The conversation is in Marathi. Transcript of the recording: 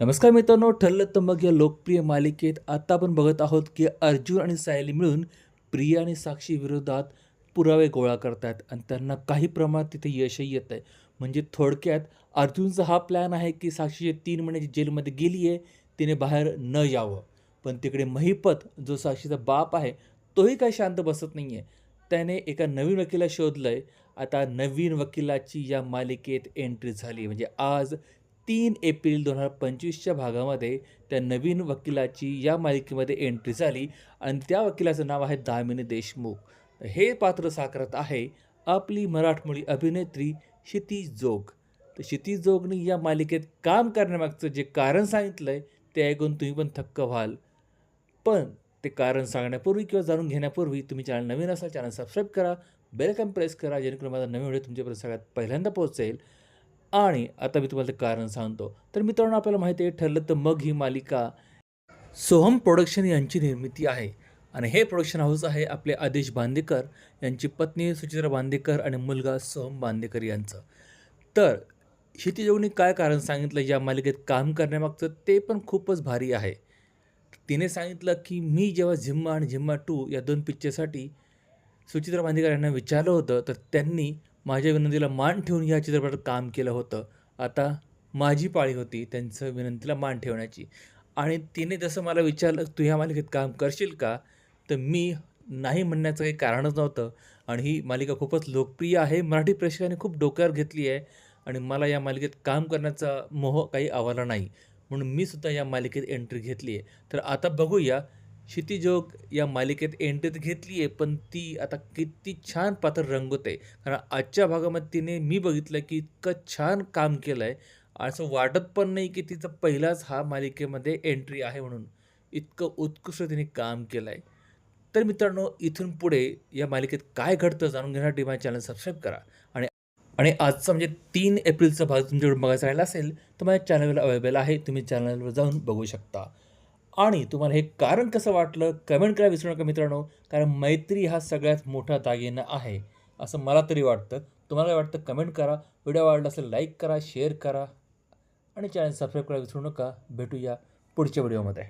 नमस्कार मित्रांनो ठरलं तर मग या लोकप्रिय मालिकेत आता आपण बघत आहोत की अर्जुन आणि सायली मिळून प्रिया आणि साक्षी विरोधात पुरावे गोळा करतात आणि त्यांना काही प्रमाणात तिथे यशही येत आहे म्हणजे थोडक्यात अर्जुनचा हा प्लॅन आहे की साक्षीचे तीन महिन्याची जेलमध्ये गेली आहे तिने बाहेर न यावं. पण तिकडे महिपत जो साक्षीचा बाप आहे तोही काही शांत बसत नाही आहे त्याने एका नवीन वकिला शोधलं आहे आता नवीन वकिलाची या मालिकेत एंट्री झाली. म्हणजे आज तीन एप्रिल दोन हजार पंचवीसच्या भागामध्ये त्या नवीन वकिलाची या मालिकेमध्ये एंट्री झाली आणि त्या वकिलाचं नाव आहे दामिनी देशमुख. हे पात्र साकारत आहे आपली मराठमोळी अभिनेत्री क्षितिज जोग. तर क्षितिज जोगने या मालिकेत काम करण्यामागचं जे कारण सांगितलं आहे ते ऐकून तुम्ही पण थक्क व्हाल. पण ते कारण सांगण्यापूर्वी किंवा जाणून घेण्यापूर्वी तुम्ही चॅनल नवीन असाल चॅनल सबस्क्राईब करा बेलकन प्रेस करा जेणेकरून माझा नवीन व्हिडिओ तुमच्यापर्यंत सगळ्यात पहिल्यांदा पोहोचेल. आणि आता मी तुम्हाला ते कारण सांगतो. तर मित्रांनो आपल्याला माहिती आहे ठरलं तर मग ही मालिका सोहम प्रोडक्शन यांची निर्मिती आहे. आणि हे प्रोडक्शन हाऊस आहे आपले आदेश बांदेकर यांची पत्नी सुचित्रा बांदेकर आणि मुलगा सोहम बांदेकर यांचं. तर क्षितिजोगने काय कारण सांगितलं या मालिकेत काम करण्यामागचं ते पण खूपच भारी आहे. तिने सांगितलं की मी जेव्हा झिम्मा आणि झिम्मा टू या दोन पिक्चरसाठी सुचित्रा बांदेकर यांना विचारलं होतं तर त्यांनी माझ्या विनंतीला मान ठेवून ह्या चित्रपटात काम केलं होतं. आता माझी पाळी होती त्यांचं विनंतीला मान ठेवण्याची. आणि तिने जसं मला विचारलं तू ह्या मालिकेत काम करशील का? तर मी नाही म्हणण्याचं काही कारणच नव्हतं. आणि ही मालिका खूपच लोकप्रिय आहे. मराठी प्रेक्षकाने खूप डोक्यावर घेतली आहे. आणि मला या मालिकेत काम करण्याचा मोह काही आवाला नाही. म्हणून मी सुद्धा या मालिकेत एंट्री घेतली आहे. तर आता बघूया क्षितिजोग या मालिकेत एंट्रीत घेतली आहे पण ती आता किती छान पात्र रंगवत आहे. कारण आजच्या भागामध्ये तिने मी बघितलं की इतकं छान काम केलं आहे असं वाटत पण नाही की तिचं पहिलाच हा मालिकेमध्ये एंट्री आहे म्हणून. इतकं उत्कृष्ट तिने काम केलं आहे तर मित्रांनो इथून पुढे या मालिकेत काय घडतं जाणून घेण्यासाठी माझ्या चॅनल सबस्क्राईब करा. आणि आणि आजचा म्हणजे तीन एप्रिलचा भाग तुमच्याकडे बघायचा राहिला असेल तर माझ्या चॅनलवर अवेलेबल आहे. तुम्ही चॅनलवर जाऊन बघू शकता. आणि तुम्हाला हे कारण कसं वाटलं? कमेंट करायला विसरू नका मित्रांनो. कारण मैत्री हा सगळ्यात मोठा दागिना आहे. असं मला तरी वाटतं. तुम्हाला काय वाटतं? कमेंट करा. व्हिडिओ आवडला असेल लाईक करा शेअर करा. आणि चॅनल सबस्क्राईब करायला विसरू नका. भेटूया पुढच्या व्हिडिओमध्ये